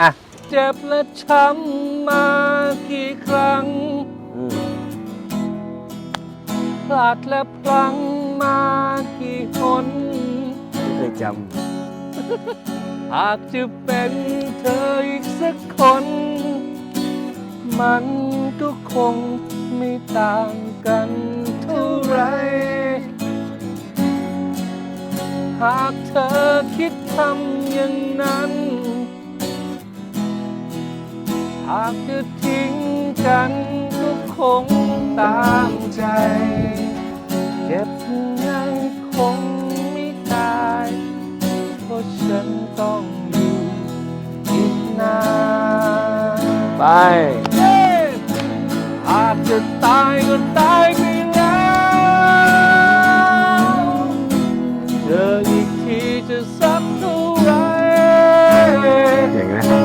อะ เจ็บและช้ำมากี่ครั้ง อืมพลาดและพลั้งมากี่หน ไม่เคยจหากจะเป็นเธออีกสักคน มันก็คงไม่ต่างกันเท่าไหรหากเธอคิดทำอย่าง หากจะทิ้งกันก็คงตามใจ เจ็บไนคงไม่ตาย เพราะฉันต้องอยู่อีกนานไปหากจะตายก็ตายไปแล้วเจออีกทีจะ